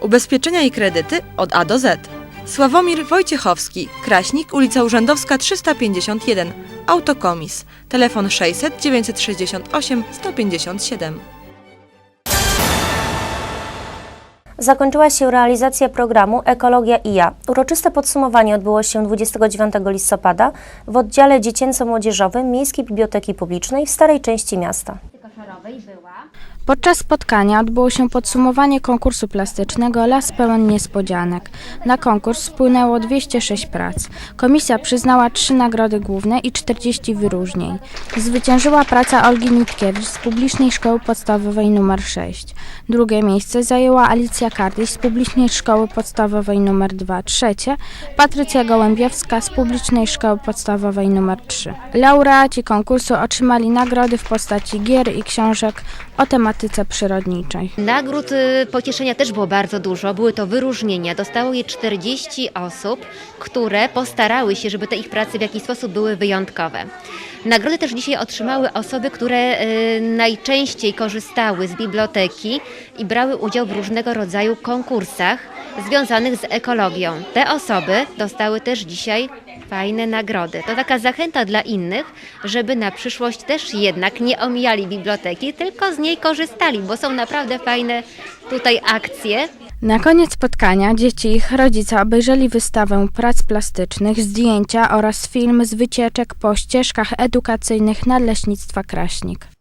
Ubezpieczenia i kredyty od A do Z. Sławomir Wojciechowski, Kraśnik, ulica Urzędowska 351, Autokomis, telefon 600 968 157. Zakończyła się realizacja programu Ekologia i ja. Uroczyste podsumowanie odbyło się 29 listopada w oddziale dziecięco-młodzieżowym Miejskiej Biblioteki Publicznej w starej części miasta. Podczas spotkania odbyło się podsumowanie konkursu plastycznego Las pełen niespodzianek. Na konkurs wpłynęło 206 prac. Komisja przyznała trzy nagrody główne i 40 wyróżnień. Zwyciężyła praca Olgi Nitkiewicz z Publicznej Szkoły Podstawowej nr 6. Drugie miejsce zajęła Alicja Kardyś z Publicznej Szkoły Podstawowej nr 2. Trzecie Patrycja Gołębiewska z Publicznej Szkoły Podstawowej nr 3. Laureaci konkursu otrzymali nagrody w postaci gier i książek o tematyce przyrodniczej. Nagród y, pocieszenia też było bardzo dużo. Były to wyróżnienia. Dostało je 40 osób, które postarały się, żeby te ich prace w jakiś sposób były wyjątkowe. Nagrody też dzisiaj otrzymały osoby, które y, najczęściej korzystały z biblioteki i brały udział w różnego rodzaju konkursach związanych z ekologią. Te osoby dostały też dzisiaj fajne nagrody. To taka zachęta dla innych, żeby na przyszłość też jednak nie omijali biblioteki, tylko z niej korzystali, bo są naprawdę fajne tutaj akcje. Na koniec spotkania dzieci i ich rodzice obejrzeli wystawę prac plastycznych, zdjęcia oraz film z wycieczek po ścieżkach edukacyjnych Nadleśnictwa Kraśnik.